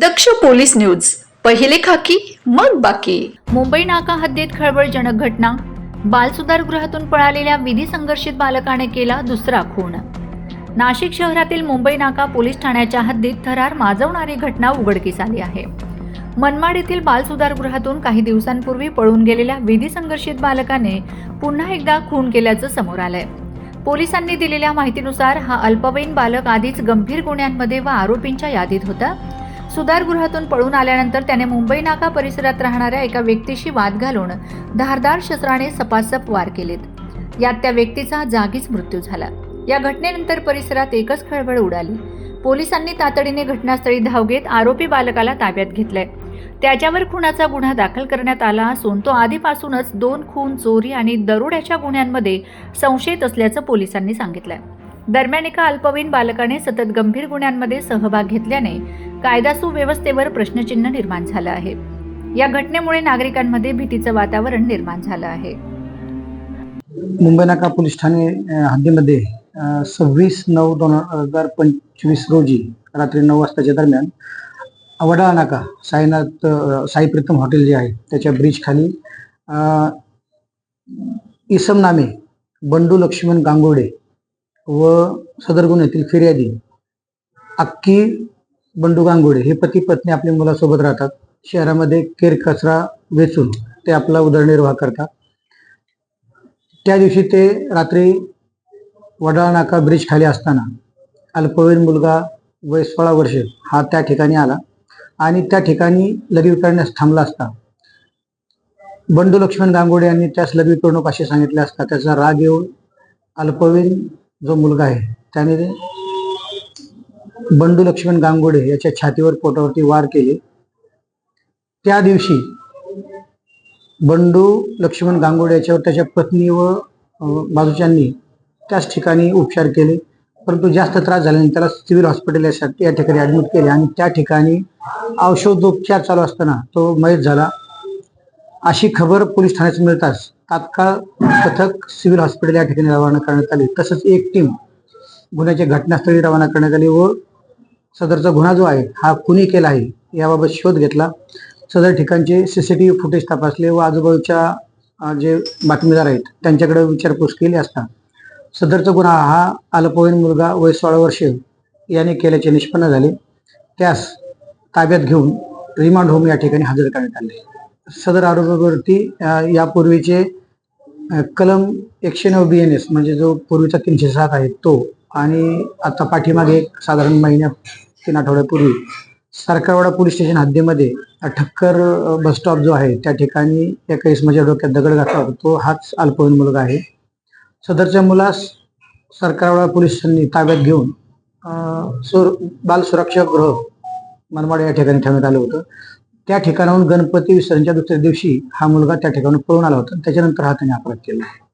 दक्ष police news. पहिले खाकी मग बाकी. मुंबई नाका हद्दीत खळबळजनक घटना. बालसुधारगृहातून पळालेल्या विधी संघर्षित बालकाने केला दुसरा खून. नाशिक शहरातील मुंबई नाका पोलीस ठाण्याच्या हद्दीत थरार माजवणारी घटना उघडकीस आली आहे. मनमाड येथील बालसुधारगृहातून काही दिवसांपूर्वी पळून गेलेल्या विधी संघर्षित बालकाने पुन्हा एकदा खून केल्याचं समोर आलंय. पोलिसांनी दिलेल्या माहितीनुसार हा अल्पवयीन बालक आधीच गंभीर गुन्ह्यांमध्ये व आरोपींच्या यादीत होता. सुधारगृहातून पळून आल्यानंतर त्याने मुंबई नाका परिसरात राहणाऱ्या एका व्यक्तीशी वाद घालून धारदार शस्त्राने सपासप वार केलेत. यात त्या व्यक्तीचा जागीच मृत्यू झाला. या घटनेनंतर परिसरात एकच खळबळ उडाली. पोलिसांनी तातडीने घटनास्थळी धाव घेत आरोपी बालकाला ताब्यात घेतलाय. त्याच्यावर खुनाचा गुन्हा दाखल करण्यात आला असून तो आधीपासूनच दोन खून चोरी आणि दरोड्याच्या गुन्ह्यांमध्ये संशयित असल्याचं पोलिसांनी सांगितलंय. दरम्यान एका अल्पवयीन बालकाने सतत गंभीर गुन्ह्यांमध्ये सहभाग घेतल्याने कायदा सुव्यवस्थेवर प्रश्नचिन्ह निर्माण झालं आहे. या घटनेमुळे नागरिकांमध्ये भीतीचं वातावरण निर्माण झालं आहे. मुंबई नाका पोलीस ठाणे हद्दीमध्ये सव्वीस नऊ दोन हजार पंचवीस रोजी रात्री नऊ वाजताच्या दरम्यान वडाळा नाका साईनाथ साई प्रीतम हॉटेल जे आहे त्याच्या ब्रिज खाली इसम नामे बंडू लक्ष्मण गांगोडे व सदर गुन्ह्यातील फिर्यादी अक्की बंडू गांगुडे हे पती पत्नी आपल्या मुलासोबत राहतात. शहरामध्ये केर कचरा वेचून ते आपला उदरनिर्वाह करतात. त्या दिवशी ते रात्री वडाळा नाका ब्रिज खाली असताना अल्पवयीन मुलगा वय सोळा वर्ष हा त्या ठिकाणी आला आणि त्या ठिकाणी लघवी करण्यास थांबला असता. बंडू लक्ष्मण गांगुडे यांनी त्यास लघवी करू नको असे सांगितले असता त्याचा राग येऊन अल्पवयीन जो मुलगा आहे त्याने बंडू लक्ष्मण गांगोडे याच्या छातीवर पोटावरती वार केले. त्या दिवशी बंडू लक्ष्मण गांगोडे याच्यावर त्याच्या पत्नी व बाजूच्यांनी त्याच ठिकाणी उपचार केले. परंतु जास्त त्रास झाल्याने त्याला सिव्हिल हॉस्पिटल या ठिकाणी ऍडमिट केले आणि त्या ठिकाणी औषधोपचार चालू असताना तो मयत झाला. अशी खबर पोलीस ठाण्यात मिळताच तात्काळ पथक सिव्हिल हॉस्पिटल या ठिकाणी रवाना करण्यात आली. तसंच एक टीम गुन्ह्याच्या घटनास्थळी रवाना करण्यात आली व सदरचा गुन्हा जो आहे हा कुणी केला आहे याबाबत शोध घेतला. सदर ठिकाणचे सीसीटीव्ही फुटेज तपासले व आजूबाजूच्या जे बातमीदार आहेत त्यांच्याकडे विचारपूस केली असता. सदरचा गुन्हा हा अल्पवयीन मुलगा वय सोळा वर्ष याने केल्याचे निष्पन्न झाले. त्यास ताब्यात घेऊन रिमांड होम या ठिकाणी हजर करण्यात आले. सदर आरोपावरती यापूर्वीचे कलम एकशे नऊ बी एन एस म्हणजे जो पूर्वीचा तीनशे सात आहे तो आणि आता पाठीमागे एक साधारण महिन्या तीन आठवड्यापूर्वी सरकारवाडा पोलीस स्टेशन हद्दीमध्ये ठक्कर बस स्टॉप जो आहे त्या ठिकाणी एका इसमाच्या डोक्यात दगड घातला होता. तो हाच अल्पवयीन मुलगा आहे. सदरच्या मुलास सरकारवाडा पोलिसांनी ताब्यात घेऊन सुर बाल सुरक्षा गृह मनमाड या ठिकाणी ठेवण्यात आलं होतं. त्या ठिकाणाहून गणपती विसर्जनच्या दुसऱ्या दिवशी हा मुलगा त्या ठिकाणी पळून आला होता. त्याच्यानंतर हा त्याने अपराध केला.